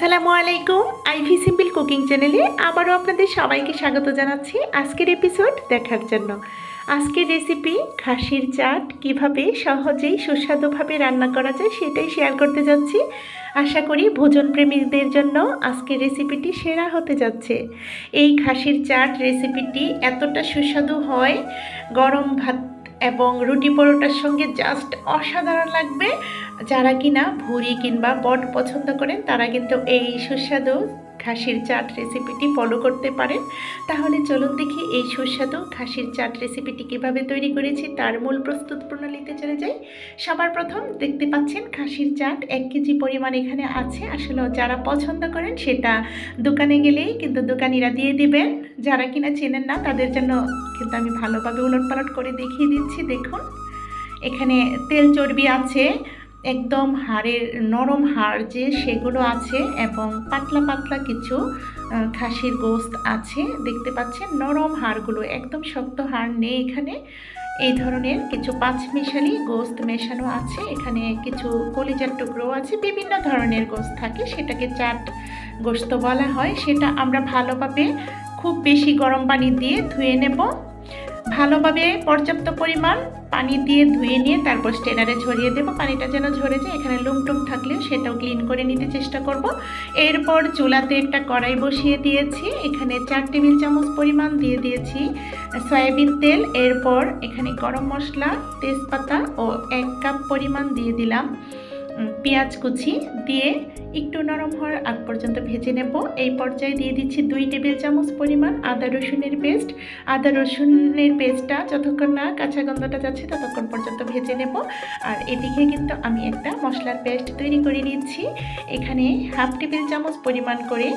আসসালামু আলাইকুম ivy simple cooking চ্যানেলে আবারও আপনাদের সবাইকে স্বাগত জানাচ্ছি আজকের এপিসোড দেখার জন্য। আজকের রেসিপি খাসির চাট, কীভাবে সহজেই সুস্বাদুভাবে রান্না করা যায় সেটাই শেয়ার করতে যাচ্ছি। আশা করি ভোজন প্রেমীদের জন্য আজকের রেসিপিটি সেরা হতে যাচ্ছে। এই খাসির চাট রেসিপিটি এতটা সুস্বাদু হয়, গরম ভাত এবং রুটি পরোটার সঙ্গে জাস্ট অসাধারণ লাগবে। যারা কিনা ভুড়ি কিংবা বট পছন্দ করেন, তারা কিন্তু এই সুস্বাদু খাসির চাট রেসিপিটি ফলো করতে পারেন। তাহলে চলুন দেখি এই সুস্বাদু খাসির চাট রেসিপিটি কীভাবে তৈরি করেছি, তার মূল প্রস্তুত প্রণালীতে চলে যাই। সবার প্রথম দেখতে পাচ্ছেন খাসির চাট এক কেজি পরিমাণ এখানে আছে। আসলে যারা পছন্দ করেন সেটা দোকানে গেলেই কিন্তু দোকানিরা দিয়ে দিবেন। যারা কিনা চেনেন না, তাদের জন্য কিন্তু আমি ভালোভাবে উলটপালট করে দেখিয়ে দিচ্ছি। দেখুন, এখানে তেল চর্বি আছে একদম হাড়ের, নরম হাড় যে সেগুলো আছে এবং পাতলা পাতলা কিছু খাসির গোস্ত আছে, দেখতে পাচ্ছেন নরম হাড়গুলো, একদম শক্ত হাড় নেই এখানে। এই ধরনের কিছু পাঁচমিশালি গোস্ত মেশানো আছে, এখানে কিছু কলিজার টুকরো আছে, বিভিন্ন ধরনের গোস্ত থাকে, সেটাকে চাট গোস্ত বলা হয়, সেটা আমরা ভালোভাবে খুব বেশি গরম পানি দিয়ে ধুয়ে নেব। ভালোভাবে পর্যাপ্ত পরিমাণ পানি দিয়ে ধুয়ে নিয়ে তারপর স্টেনারে ঝরিয়ে দেবো। পানিটা যেন ঝরে যায় এখানে লুমটুম থাকলে সেটাও ক্লিন করে নিতে চেষ্টা করব। এরপর চুলাতে একটা কড়াই বসিয়ে দিয়েছি। এখানে চার টেবিল চামচ পরিমাণ দিয়ে দিয়েছি সয়াবিন তেল। এরপর এখানে গরম মশলা, তেজপাতা ও এক কাপ পরিমাণ দিয়ে দিলাম। পেঁয়াজ কুচি দিয়ে একটু নরম হওয়ার আগ পর্যন্ত ভেজে নেব। এই পর্যায়ে দিয়ে দিচ্ছি দুই টেবিল চামচ পরিমাণ আদা রসুনের পেস্ট। আদা রসুনের পেস্টটা যতক্ষণ না কাঁচা গন্ধটা যাচ্ছে ততক্ষণ পর্যন্ত ভেজে নেব। আর এদিকে কিন্তু আমি একটা মশলার পেস্ট তৈরি করে নিচ্ছি। এখানে হাফ টেবিল চামচ পরিমাণ করে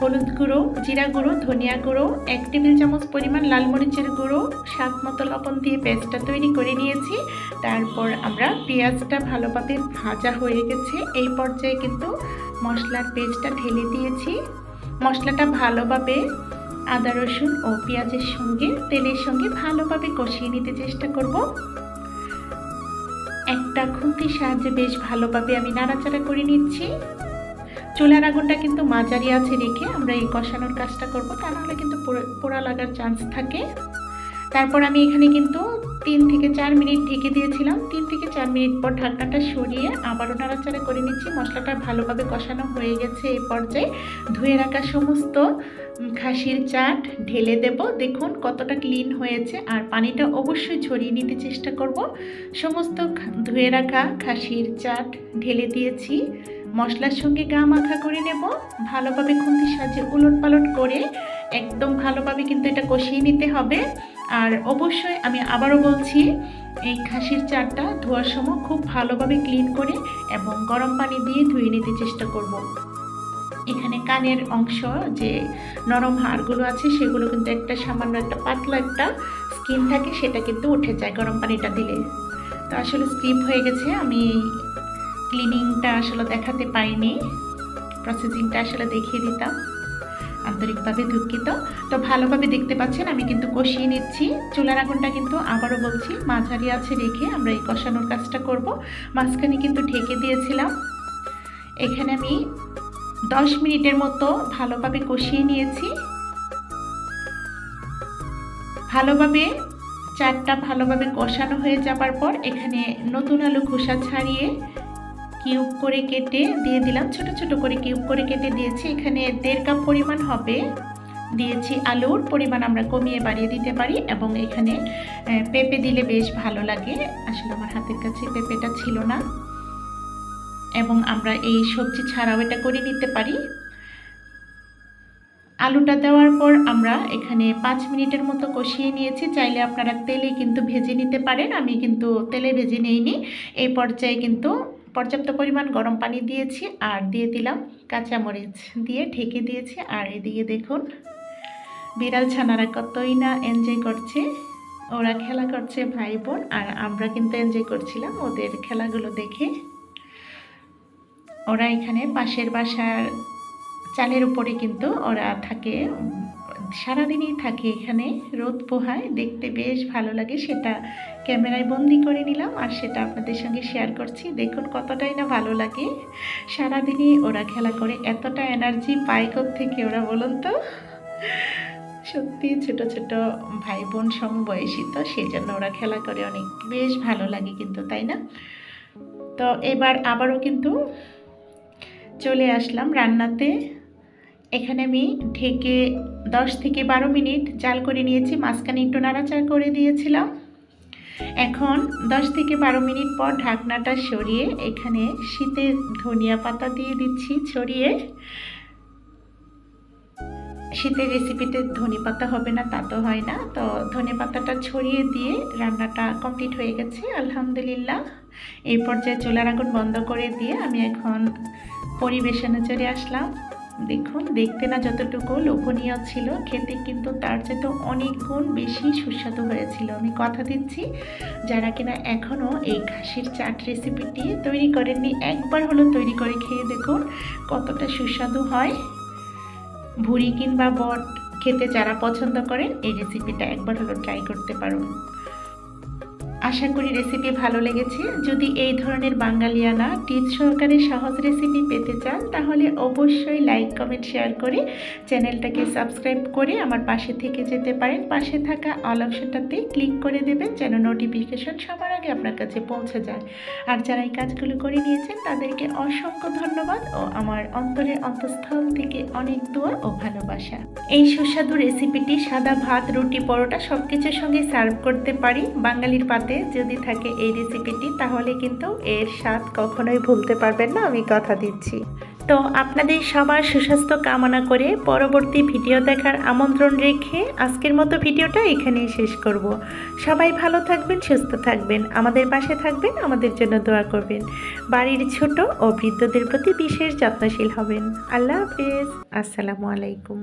হলুদ গুঁড়ো, জিরা গুঁড়ো, ধনিয়া গুঁড়ো, এক টেবিল চামচ পরিমাণ লাল মরিচের গুঁড়ো, স্বাদ মতো লবণ দিয়ে পেস্টটা তৈরি করে নিয়েছি। তারপর আমরা পেঁয়াজটা ভালোভাবে ভাজা হয়ে গেছে। এই পর্যায়ে কিন্তু মশলার পেস্টটা ঢেলে দিয়েছি। মশলাটা ভালোভাবে আদা, রসুন ও পেঁয়াজের সঙ্গে, তেলের সঙ্গে ভালোভাবে কষিয়ে নিতে চেষ্টা করব। একটা খুন্তির সাহায্যে বেশ ভালোভাবে আমি নাড়াচাড়া করে নিচ্ছি। চুলার আগুনটা কিন্তু মাঝারি আছে রেখে আমরা এই কষানোর কাজটা করব। তা নাহলে কিন্তু পোড়া- পোড়া লাগার চান্স থাকে। তারপর আমি এখানে কিন্তু তিন থেকে চার মিনিট ঢেকে দিয়েছিলাম। তিন থেকে চার মিনিট পর ঢাকনাটা সরিয়ে আবারও নাড়াচাড়া করে নিচ্ছি। মশলাটা ভালোভাবে কষানো হয়ে গেছে এই পর্যায়ে। ধুয়ে রাখা সমস্ত খাসির চাট ঢেলে দেব। দেখুন কতটা ক্লিন হয়েছে আর পানিটা অবশ্যই ছড়িয়ে নিতে চেষ্টা করব। সমস্ত ধুয়ে রাখা খাসির চাট ঢেলে দিয়েছি। মশলার সঙ্গে গা মাখা করে নেব। ভালোভাবে খুন্তির সাহায্যে উলট পালট করে একদম ভালোভাবে কিন্তু এটা কষিয়ে নিতে হবে। আর অবশ্যই আমি আবারও বলছি, এই খাসির চারটা ধোয়ার সময় খুব ভালোভাবে ক্লিন করে এবং গরম পানি দিয়ে ধুয়ে নিতে চেষ্টা করব। এখানে কানের অংশ যে নরম হাড়গুলো আছে, সেগুলো কিন্তু একটা সামান্য একটা পাতলা একটা স্কিন থাকে, সেটা কিন্তু উঠে যায় গরম পানিটা দিলে। তো আসলে স্কিপ হয়ে গেছে, আমি ক্লিনিংটা আসলে দেখাতে পাইনি প্রসেসিংটা আসলে দেখিয়ে দিতাম। আন্তরিকভাবে দুঃখিত। তো ভালোভাবে দেখতে পাচ্ছেন, আমি কিন্তু কষিয়ে নিচ্ছি। চুলার আগুনটা কিন্তু আবারও বলছি, মাঝারি আছে রেখে আমরা এই কষানোর কাজটা করব। মাঝখানে কিন্তু ঢেকে দিয়েছিলাম। এখানে আমি দশ মিনিটের মতো ভালোভাবে কষিয়ে নিয়েছি। ভালোভাবে চারটা ভালোভাবে কষানো হয়ে যাবার পর এখানে নতুন আলু খোসা ছাড়িয়ে কিউব করে কেটে দিয়ে দিলাম, ছোট ছোট করে কিউব করে কেটে দিয়েছি। এখানে দেড় কাপ পরিমাণ হবে। দিয়েছি আলুর পরিমাণ আমরা কমিয়ে বাড়িয়ে দিতে পারি এবং এখানে পেঁপে দিলে বেশ ভালো লাগে। আসলে আমার হাতের কাছে পেঁপেটা ছিল না। এবং আমরা এই সবজি ছাড়াও এটা করে নিতে পারি। আলুটা দেওয়ার পর আমরা এখানে পাঁচ মিনিটের মতো কষিয়ে নিয়েছি। চাইলে আপনারা তেলে কিন্তু ভেজে নিতে পারেন। আমি কিন্তু তেলে ভেজে নেইনি। এই পর্যায়ে কিন্তু পর্যাপ্ত পরিমাণ গরম পানি দিয়েছি আর দিয়ে দিলাম কাঁচামরিচ দিয়ে ঢেকে দিয়েছি। আর এদিকে দেখুন, বিড়াল ছানারা কতই না এনজয় করছে। ওরা খেলা করছে ভাই বোন আর আমরা কিন্তু এনজয় করছিলাম ওদের খেলাগুলো দেখে। ওরা এখানে পাশের বাসার চালের উপরে কিন্তু ওরা থাকে সারাদিনই থাকে এখানে, রোদ পোহায়, দেখতে বেশ ভালো লাগে। সেটা ক্যামেরায় বন্দি করে নিলাম আর সেটা আপনাদের সঙ্গে শেয়ার করছি। দেখুন কতটাই না ভালো লাগে। সারাদিনই ওরা খেলা করে, এতটা এনার্জি পায় থেকে ওরা বলুন তো? সত্যি ছোট ছোট ভাই বোন সমবয়সী তো সেই জন্য ওরা খেলা করে অনেক, বেশ ভালো লাগে কিন্তু, তাই না? তো এবার আবারও কিন্তু চলে আসলাম রান্নাতে। এখানে আমি ঢেকে দশ থেকে বারো মিনিট জাল করে নিয়েছি, মাঝখানে একটু নাড়াচাড়া করে দিয়েছিলাম। এখন দশ থেকে বারো মিনিট পর ঢাকনাটা সরিয়ে এখানে শীতের ধনিয়া পাতা দিয়ে দিচ্ছি ছড়িয়ে। শীতের রেসিপিতে ধনে পাতা হবে না, তা তো হয় না। তো ধনে পাতাটা ছড়িয়ে দিয়ে রান্নাটা কমপ্লিট হয়ে গেছে, আলহামদুলিল্লাহ। এই পর্যায়ে চুলার আগুন বন্ধ করে দিয়ে আমি এখন পরিবেশনে চলে আসলাম। দেখুন, দেখতে না যতটুকু লোভনীয় ছিল, খেতে কিন্তু তার চেয়ে অনেক গুণ বেশি সুস্বাদু হয়েছিল। আমি কথা দিচ্ছি, যারা কিনা এখনও এই ঘাসির চাট রেসিপিটি তৈরি করেননি, একবার হলো তৈরি করে খেয়ে দেখুন কতটা সুস্বাদু হয়। ভুড়ি কিংবা বট খেতে যারা পছন্দ করেন, এই রেসিপিটা একবার হলো ট্রাই করতে পারুন। আশা করি রেসিপি ভালো লেগেছে। যদি এই ধরনের বাঙালিয়ানা টিপস সহকারে সহজ রেসিপি পেতে চান, তাহলে অবশ্যই লাইক কমেন্ট শেয়ার করে চ্যানেলটাকে সাবস্ক্রাইব করে আমার পাশে থেকে যেতে পারেন। পাশে থাকা অল অপশনটাতে ক্লিক করে দেবেন যেন নোটিফিকেশন সবার আগে আপনার কাছে পৌঁছে যায়। আর যারা এই কাজগুলো করে নিয়েছেন, তাদেরকে অসংখ্য ধন্যবাদ ও আমার অন্তরের অন্তঃস্থল থেকে অনেক দোয়া ও ভালোবাসা। এই সুস্বাদু রেসিপিটি সাদা ভাত, রুটি, পরোটা সব কিছুর সঙ্গে সার্ভ করতে পারি। বাঙালির পাতে যদি থাকে এই রেসিপিটি তাহলে কিন্তু এর স্বাদ কখনোই ভুলতে পারবেন না, আমি কথা দিচ্ছি। তো আপনাদের সবার সুস্বাস্থ্য কামনা করে পরবর্তী ভিডিও দেখার আমন্ত্রণ রেখে আজকের মতো ভিডিওটা এখানেই শেষ করব। সবাই ভালো থাকবেন, সুস্থ থাকবেন, আমাদের পাশে থাকবেন, আমাদের জন্য দোয়া করবেন। বাড়ির ছোট ও বৃদ্ধদের প্রতি বিশেষ যত্নশীল হবেন। আল্লাহ হাফেজ। আসসালামু আলাইকুম।